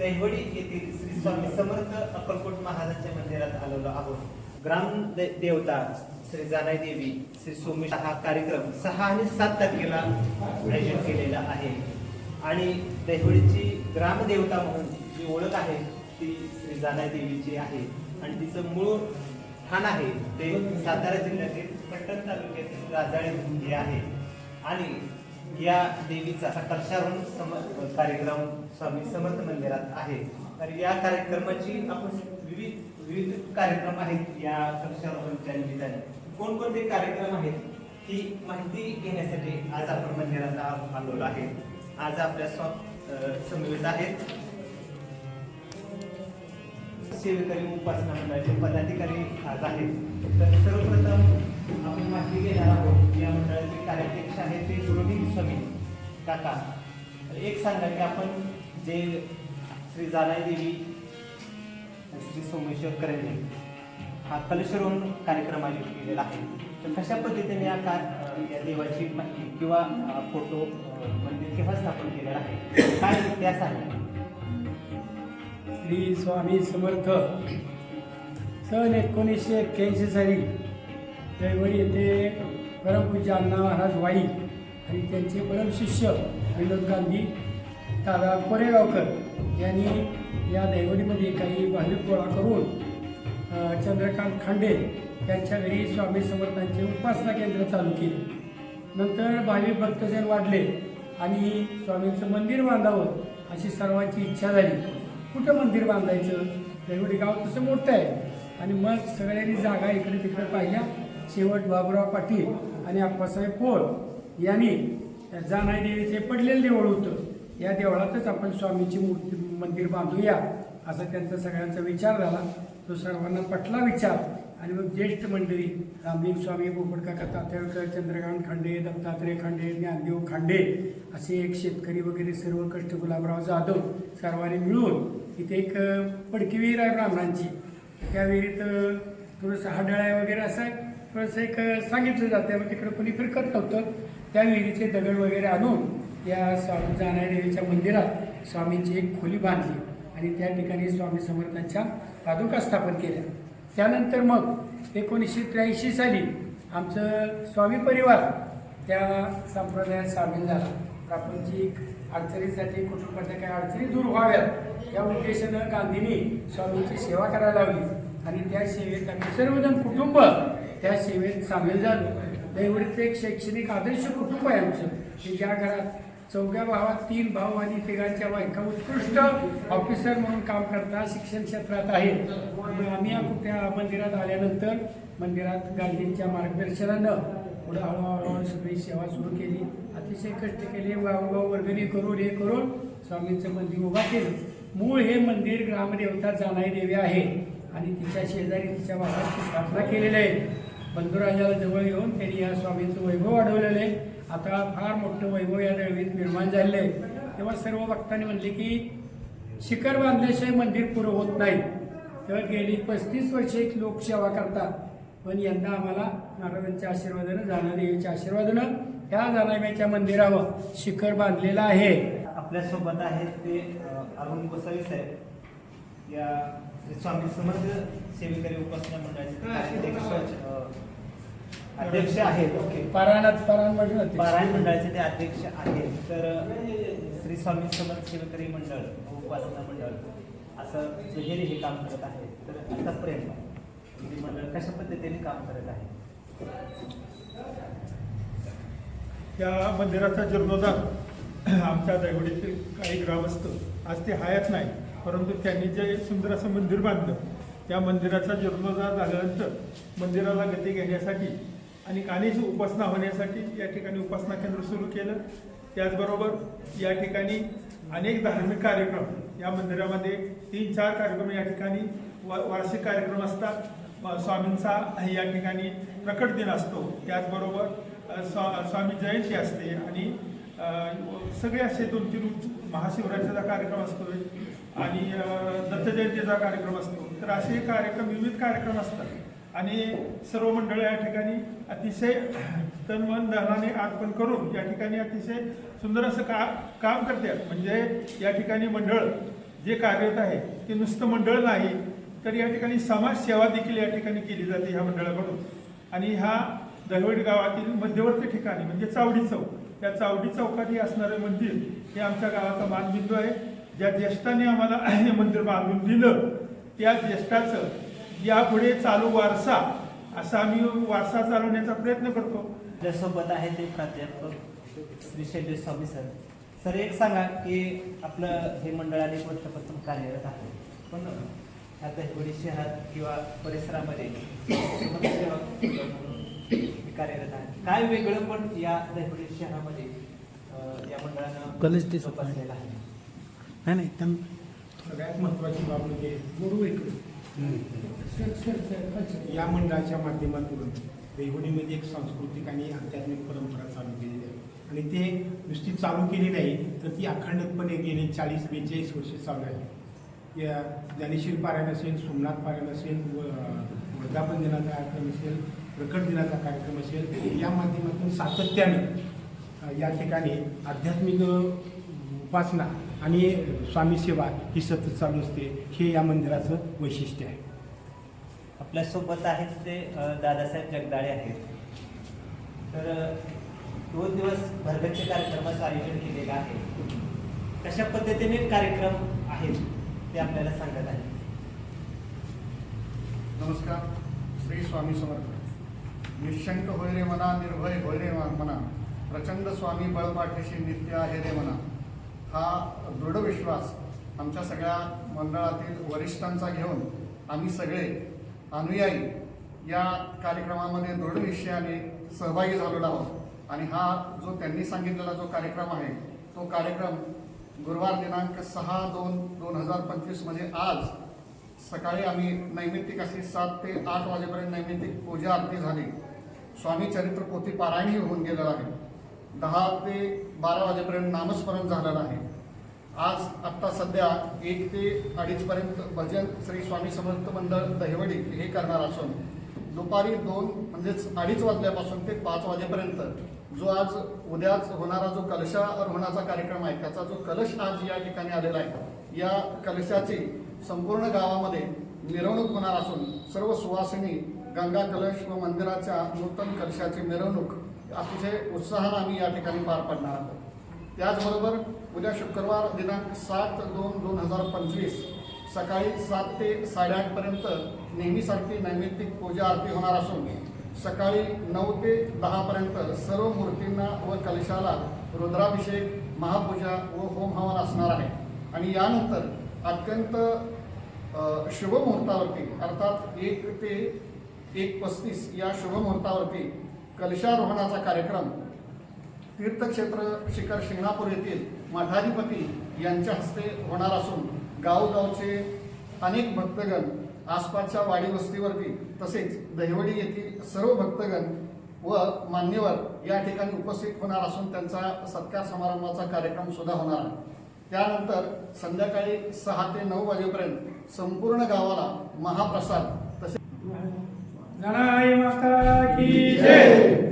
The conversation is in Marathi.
येथील दहिवडी येथील श्री स्वामी समर्थ अक्कलकोट महाराजांच्या मंदिरात आलेलो आहोत. ग्राम दे- देवता श्री जानाई देवी श्री सोमेश हा कार्यक्रम सहा आणि सात तारखेला आयोजित केलेला आहे. आणि दहिवडीची ग्रामदेवता म्हणून जी ओळख आहे ती श्री जानाई देवीची आहे. आणि तिचं मूळ स्थान आहे ते सातारा जिल्ह्यातील पट्टण तालुक्यातील राजाळे हे आहे. आणि या देवीचा कलशारोहण सम कार्यक्रम स्वामी समर्थ मंदिरात आहे. तर या कार्यक्रमाची आपण विविध विविध कार्यक्रम आहेत या कलशारोहणच्या निमित्ताने. कोणकोणते कार्यक्रम आहेत ही माहिती घेण्यासाठी आज आपण मंदिरात आ- आलेलो आहे. आज आपल्या स्व समवेत आहेत. सेवेकरी उपासना मंडळाचे पदाधिकारी आज आहेत. तर सर्वप्रथम काका तर एक सांगा की आपण जे श्री जानाई देवी श्री सोमेश्वर करंजे हा कलशरोहण कार्यक्रम आयोजित केलेला आहे तर कशा पद्धतीने या का या देवाची माहिती किंवा फोटो मंदिर केव्हा स्थापन केलेला आहे? काय इतिहास आहे? श्री स्वामी समर्थ सन एकोणीसशे एक्क्याऐंशी साली त्यावेळी येथे परमपूज्य अण्णा महाराज वाई आणि त्यांचे परमशिष्य विनोद गांधी दादा कोरेगावकर यांनी या दैवडीमध्ये काही भाविक गोळा करून चंद्रकांत खांडे यांच्या घरी स्वामी समर्थांचे उपासना केंद्र चालू केले. नंतर भाविक भक्तजन वाढले आणि स्वामींचं मंदिर बांधावं अशी सर्वांची इच्छा झाली. कुठं मंदिर बांधायचं? दैवडी गाव तसं मोठं आहे. आणि मग सगळ्यांनी जागा इकडे तिकडे पाहिल्या. शेवट बाबुराव पाटील आणि आप्पासाहेब पोळ यांनी जानाई देवीचे पडलेलं देवळ होतं. या देवळातच आपण स्वामीची मूर्ती मंदिर बांधूया असा त्यांचा सगळ्यांचा विचार झाला. तो सर्वांना पटला विचार. आणि मग ज्येष्ठ मंडळी रामलिंग स्वामी बोपडका तात्याळकर चंद्रकांत खांडे दत्तात्रय खांडे ज्ञानदेव खांडे असे एक शेतकरी वगैरे सर्व कष्ट गुलाबराव जाधव सर्वांनी मिळून इथे एक पडकी विहीर आहे ब्राह्मणांची. त्या विहिरीत थोडंसं हाडळ्या वगैरे असं आहे थोडंसं एक सांगितलं जातं. मग तिकडं कोणी फिरकत नव्हतं. त्या विहिरीचे दगड वगैरे आणून या स्वामी जाणाऱ्या देवीच्या मंदिरात स्वामींची एक खोली बांधली आणि त्या ठिकाणी स्वामी समर्थांच्या पादुका स्थापन केल्या. त्यानंतर मग एकोणीसशे त्र्याऐंशी साली आमचं स्वामी परिवार त्या संप्रदायात सामील झाला. प्रापंचिक अडचणीसाठी कुटुंबाच्या काही अडचणी दूर व्हाव्यात या उद्देशानं गांधींनी स्वामींची सेवा करायला लावली आणि त्या सेवेत आम्ही सर्वजण कुटुंब त्या सेवेत सामील झालो. दैवडीचं एक शैक्षणिक आदर्श कुटुंब आहे आमचं. की ज्या घरात चौघ्या भावात तीन भाऊ आणि तिघांच्या बायका उत्कृष्ट ऑफिसर म्हणून काम करतात शिक्षण क्षेत्रात आहेत. आम्ही या कुठल्या मंदिरात आल्यानंतर मंदिरात गांधींच्या मार्गदर्शनानं पुढं हळूहळू सगळी सेवा सुरू केली. अतिशय कष्ट केले. गावोगाव वर्गणी करून हे करून स्वामींचं मंदिर उभा केलं. मूळ हे मंदिर ग्रामदेवता जाणाई देवी आहे आणि तिच्या शेजारी तिच्या भागाची स्थापना केलेली आहे. बंधुराजाला जवळ येऊन त्यांनी या स्वामींचं वैभव वाढवलेलं आहे. आता फार मोठं वैभव या दळवीत निर्माण झालेलं आहे. तेव्हा सर्व भक्तांनी म्हणले की शिखर बांधल्याशिवाय मंदिर पुरं होत नाही. तेव्हा गेली पस्तीस वर्षे एक लोकसेवा करतात. पण यंदा आम्हाला महाराजांच्या आशीर्वादानं जाणा देवीच्या आशीर्वादानं ह्या जानाबाईच्या मंदिरावर शिखर बांधलेलं आहे. आपल्यासोबत आहेत ते अरुण गोसावी साहेब. या स्वामी समर्थ सेवेकरी उपासना मंडळाचे अध्यक्ष आहेत. ओके. पारायणात पारायण म्हटलं होते. पारायण मंडळाचे ते अध्यक्ष आहेत. तर श्री स्वामी समर्थ सेवेकरी मंडळ उपासना मंडळ असं वगैरे हे काम करत आहे. तर आतापर्यंत हे मंडळ कशा पद्धतीने काम करत आहे? त्या मंदिराचा जीर्णोद्धार आमच्या दैवडीतील काही ग्रामस्थ आज ते हयात नाही परंतु त्यांनी जे सुंदर असं मंदिर बांधलं त्या मंदिराचा जीर्णोद्धार झाल्यानंतर मंदिराला गती घेण्यासाठी आणि कानीच उपासना होण्यासाठी या ठिकाणी उपासना केंद्र सुरू केलं. त्याचबरोबर या ठिकाणी अनेक धार्मिक कार्यक्रम या मंदिरामध्ये तीन चार कार्यक्रम या ठिकाणी वा वार्षिक कार्यक्रम असतात. स्वामींचा या ठिकाणी प्रकट दिन असतो. त्याचबरोबर स्वा स्वामी जयंती असते आणि सगळे असे दोन तीन महाशिवरात्रीचा कार्यक्रम असतो आणि दत्तजयंतीचा कार्यक्रम असतो. तर असे कार्यक्रम विविध कार्यक्रम असतात. आणि सर्व मंडळी या ठिकाणी अतिशय तन मन धनाने अर्पण करून या ठिकाणी अतिशय सुंदर असं का काम करतात. म्हणजे या ठिकाणी मंडळ जे कार्यरत आहे ते नुसतं मंडळ नाही तर या ठिकाणी समाजसेवा देखील या ठिकाणी केली जाते ह्या मंडळाकडून. आणि ह्या दहिवडी गावातील मध्यवर्ती ठिकाणी म्हणजे चावडी चौक या चावडी चौकात हे असणारं मंदिर हे आमच्या गावाचा मानबिंदू आहे. ज्या ज्येष्ठांनी आम्हाला हे मंदिर बांधून दिलं त्या ज्येष्ठाचं यापुढे चालू वारसा असा आम्ही वारसा चालवण्याचा प्रयत्न करतो. आपल्यासोबत आहे ते प्राध्यापक श्री शैलेश स्वामी सर. सर एक सांगा की आपलं हे मंडळ अनेक वर्षापासून कार्यरत आहे पण ह्या दहिवडी शहरात किंवा परिसरामध्ये हे कार्यरत आहे. काय वेगळं पण या दहिवडी शहरामध्ये या मंडळानं जोपासलेलं आहे? नाही नाही त्यां सगळ्यात महत्त्वाची बाब म्हणजे बरोबर इकडे सर सर सर अच्छा. या मंडळाच्या माध्यमातून देवडीमध्ये एक सांस्कृतिक आणि आध्यात्मिक परंपरा चालू केलेली आहे. आणि ते नुसती चालू केली नाही तर ती अखंडितपणे गेली चाळीस बेचाळीस वर्ष चालू आहे. या ज्ञानेश्वर पारायण असेल सोमनाथ पारायण असेल व वर्धापन दिनाचा कार्यक्रम असेल प्रकट दिनाचा कार्यक्रम असेल या माध्यमातून सातत्यानं या ठिकाणी आध्यात्मिक उपासना आणि स्वामी सेवा ही सतत चालू असते. हे या मंदिराचं वैशिष्ट्य आहे. आपल्यासोबत आहेत ते दादासाहेब जगदाळे आहेत. तर दोन दिवस भरगतच्या कार्यक्रमाचं आयोजन केलेलं आहे. कशा पद्धतीने कार्यक्रम आहेत ते आपल्याला सांगत आहेत? नमस्कार. श्री स्वामी समर्थ. निशंक होय रे मना निर्भय होय रे मना. प्रचंड स्वामी बळपाठीशी नित्य आहे रे मना. हा दृढ विश्वास आमच्या सगळ्या मंडळातील वरिष्ठांचा घेऊन आम्ही सगळे अनुयायी या कार्यक्रमामध्ये दृढ निश्चयाने सहभागी झालेलो आहोत. आणि हा जो त्यांनी सांगितलेला जो कार्यक्रम आहे तो कार्यक्रम गुरुवार दिनांक सहा दोन दोन हजार पंचवीसमध्ये आज सकाळी आम्ही नैमित्तिक अशी सात ते आठ वाजेपर्यंत नैमित्तिक पूजा आरती झाली. स्वामी चरित्र पोथी पारायणही होऊन गेलेलं आहे. दहा ते बारा वाजेपर्यंत नामस्मरण झालेलं आहे. आज आत्ता सध्या एक ते अडीचपर्यंत भजन श्री स्वामी समर्थ मंडळ दहिवडी हे करणार असून दुपारी दोन म्हणजेच अडीच वाजल्यापासून ते पाच वाजेपर्यंत जो आज उद्याच होणारा जो कलशारोहणाचा कार्यक्रम आहे त्याचा जो कलश आज या ठिकाणी आलेला आहे या कलशाची संपूर्ण गावामध्ये मिरवणूक होणार असून सर्व सुवासिनी गंगा कलश व मंदिराच्या नूतन कलशाची मिरवणूक अतिशय उत्साहानं आम्ही या ठिकाणी पार पाडणार आहोत. त्याचबरोबर उद्या शुक्रवार दिनांक सात दोन दोन हजार पंचवीस सकाळी सात ते साडेआठपर्यंत नेहमीसारखी नैमित्तिक पूजा आरती होणार असून सकाळी नऊ ते दहापर्यंत सर्व मूर्तींना व कलशाला रुद्राभिषेक महापूजा व होम हवन असणार आहे. आणि यानंतर अत्यंत शुभ मुहूर्तावरती अर्थात एक ते एक पस्तीस या शुभमुहूर्तावरती कलशारोहणाचा कार्यक्रम. तीर्थक्षेत्र शिखर शिंगणापूर येथील मठाधिपती यांच्या हस्ते होणार असून गावगावचे अनेक भक्तगण आसपासच्या वाडी वस्तीवरती तसेच दहिवडी येथील सर्व भक्तगण व मान्यवर या ठिकाणी उपस्थित होणार असून त्यांचा सत्कार समारंभाचा कार्यक्रम सुद्धा होणार आहे. त्यानंतर संध्याकाळी सहा ते नऊ वाजेपर्यंत संपूर्ण गावाला महाप्रसाद तसेच जनाई माता की जय